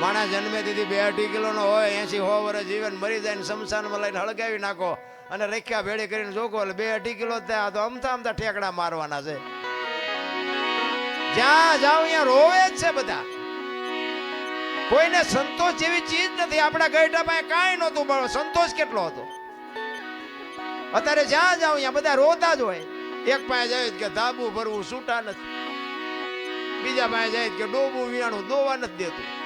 માણસ જન્મે દીધી બે અઢી કિલોનો હોય એસી હો વર્ષ જીવન મરી જાય ને શમશાનમાં લઈને હળગાવી નાખો અને રેખ્યા ભેળી કરીને જોકો એટલે બે અઢી કિલો થયા તો અમથા અમથા ઠેકડા મારવાના છે. જ્યાં જાઓ ત્યાં રોવે જ છે બધા. કોઈને સંતોષ જેવી ચીજ નથી, આપણા ગઈઢા પાસે કાંઈ નહોતું, પણ સંતોષ કેટલો હતો. અત્યારે જ્યાં જાઓ ત્યાં બધા રોતા જ હોય. એક પાસે જાય કે ધાબુ ભરવું છૂટા નથી. બીજા પાસે જાય કે ડોબું વિયાણું દોવા નથી દેતું.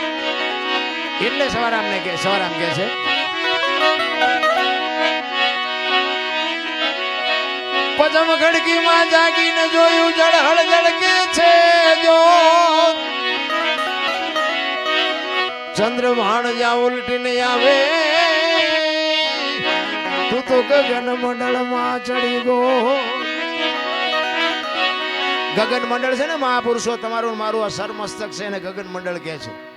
એટલે સવારામને કે સવારામ કે છે. પદમ ખડકીમાં જાગીને જોયું જળહળ જળકે છે જો. ચંદ્રભાણ જ્યાં ઉલટીને આવે, તું તો ગગન મંડળમાં ચડી ગો. ગગન મંડળ છે ને મહાપુરુષો, તમારું મારું આ સરમસ્તક છે એને ગગન મંડળ કે છે.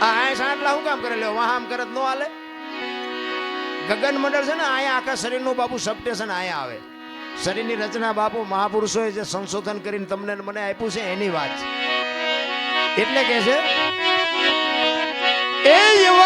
આ આય હું કામ કરે, લ્યો, વાહામ કરત નો હાલે. ગગન મંડળ છે ને અહીંયા આખા શરીરનું બાપુ સબસ્ટેશન અહીંયા આવે. શરીરની રચના બાપુ મહાપુરુષોએ જે સંશોધન કરીને તમને મને આપ્યું છે એની વાત છે. એટલે કે છે, એ એવા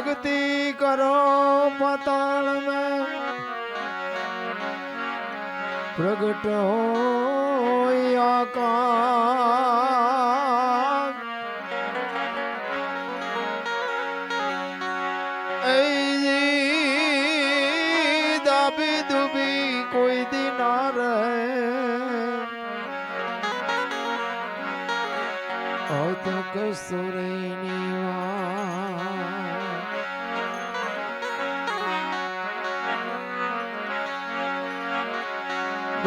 ભક્તિ કરો પતાળ में પ્રગટ હોય આકાશ.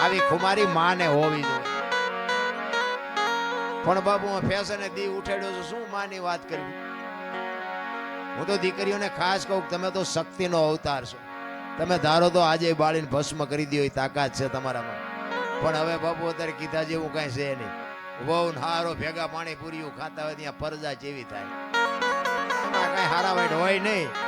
આવી ખુમારી માને હોવી જોઈએ. પણ બાબુ, હું ફેશને દી ઉઠાડ્યો છું, શું માની વાત કરવી? હું તો દીકરીઓને ખાસ કહું તમે તો શક્તિનો અવતાર છો. તમે ધારો તો આજે બાળીને ભસ્મ કરી દો તાકાત છે તમારામાં. પણ હવે બાપુ અત્યારે કીધા જેવું કાંઈ છે નહીં. વહુ હારો ભેગા પાણી પૂરીઓ ખાતા હોય, ત્યાં પરજા જેવી થાય. કાંઈ હારા હોય નહીં.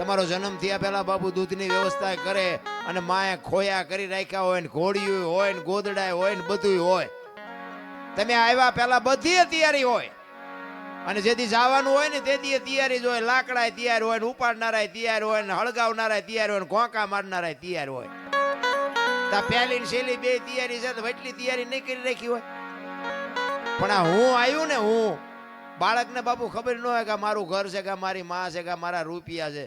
તમારો જન્મ થયા પહેલા બાપુ દૂધની વ્યવસ્થા કરે અને માએ ખોયા કરી રાખ્યા હોય ને ઘોડિયું હોય ને ગોદડાય હોય ને બધું હોય. તમે આવ્યા પહેલા બધી તૈયારી હોય. અને જેથી જવાનું હોય ને તેથી તૈયારી જ હોય. લાકડા તૈયાર હોય ને ઉપાડનારા તૈયાર હોય ને હળગાવનારા તૈયાર હોય ને ઘોંકા મારનારા તૈયાર હોય. તા પહેલી શેલી બે તૈયારી છે તો એટલી તૈયારી નહીં કરી રાખી હોય. પણ આ હું આવ્યું ને હું, બાળકને બાપુ ખબર ન હોય કે મારું ઘર છે કે મારી માં છે કે મારા રૂપિયા છે.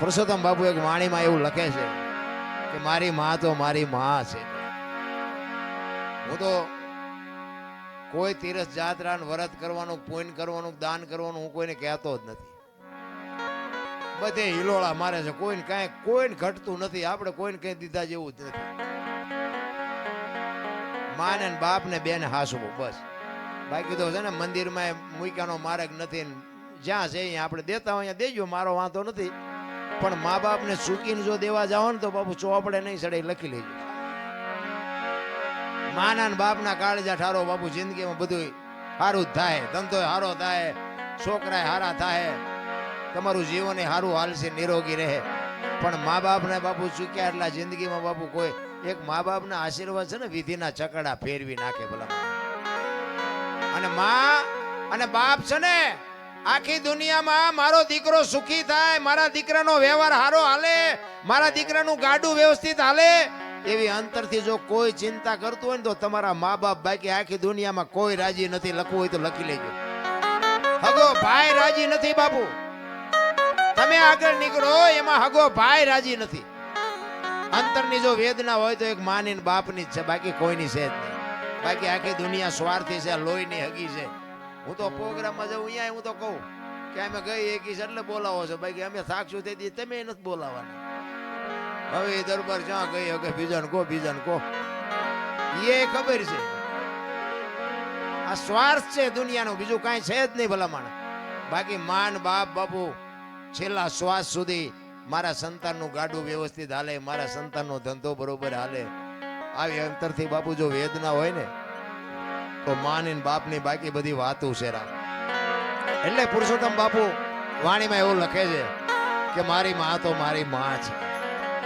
પુરુષોત્તમ બાપુ એક વાણીમાં એવું લખે છે કે મારી માં તો મારી માં છે. હું તો કોઈ તીરથ જાત્રા ને વ્રત કરવાનું પૂન કરવાનું, દાન કરવાનું હું કોઈને કહેતો જ નથી. બધે હિલોળા મારે છે. કોઈને કાંઈ, કોઈને ઘટતું નથી. આપણે કોઈને કઈ દીધા જેવું જ નથી. માને બાપ ને બેન હાસવું, બસ. બાકી તો છે ને મંદિરમાં મૂક્યાનો માર્ગ નથી જ્યાં છે અહીંયા આપણે દેતા હોય દેજો, મારો વાંધો નથી. પણ મા બાપને ચૂકીને જો દેવા જાઓ ને તો બાપુ ચોપડે નહીં સડે લખી લેજો. માના ને બાપના કાળજા ઠારો બાપુ જિંદગીમાં બધું સારું થાય ધંધો સારો થાય છોકરા સારા થાય. તમારું જીવન સારું હાલશે, નિરોગી રહે. પણ મા બાપને બાપુ ચૂક્યા એટલા જિંદગીમાં બાપુ કોઈ એક મા બાપના આશીર્વાદ છે ને, વિધિના ચકડા ફેરવી નાખે ભલા અને મા અને બાપ છે ને આખી દુનિયામાં મારો દીકરો સુખી થાય, મારા દીકરાનો વ્યવહાર સારો હાલે, મારા દીકરાનું ગાડું વ્યવસ્થિત હાલે, એવી અંતરથી જો કોઈ ચિંતા કરતું હોય ને તો તમારા મા બાપ બાકી આખી દુનિયામાં કોઈ રાજી નથી, લખવું હોય તો લખી લેજો. હગો ભાઈ રાજી નથી બાપુ. તમે આગળ નીકળો, એમાં હગો ભાઈ રાજી નથી. અંતરની જો વેદના હોય તો એક માની બાપની જ છે, બાકી કોઈની છે જ નહીં. બાકી આખી દુનિયા સ્વાર્થી છે, લોહીની હગી છે. હું તો પ્રોગ્રામમાં જાઉં અહીંયા હું તો કહું કે અમે ગઈ એકીસ એટલે બોલાવો છો. બાકી અમે થાકશું થઈ દી તમે નથી બોલાવાના. હવે એ દરબાર જ્યાં ગઈ, હવે બીજાને કહો બીજાને કહો. એ ખબર છે. આ સ્વાર્થ છે દુનિયાનો, બીજું કાંઈ છે જ નહીં ભલામણ. બાકી માન, બાપ, બાપુ, છેલ્લા શ્વાસ સુધી મારા સંતાનનું ગાડું વ્યવસ્થિત હાલે, મારા સંતાનનો ધંધો બરોબર હાલે. આવી અંતરથી બાપુ જો વેદના હોય ને તો માની ને બાપની બાકી બધી વાતું છે રામ. એટલે પુરુષોત્તમ બાપુ વાણીમાં એવું લખે છે કે મારી માં તો મારી માં છે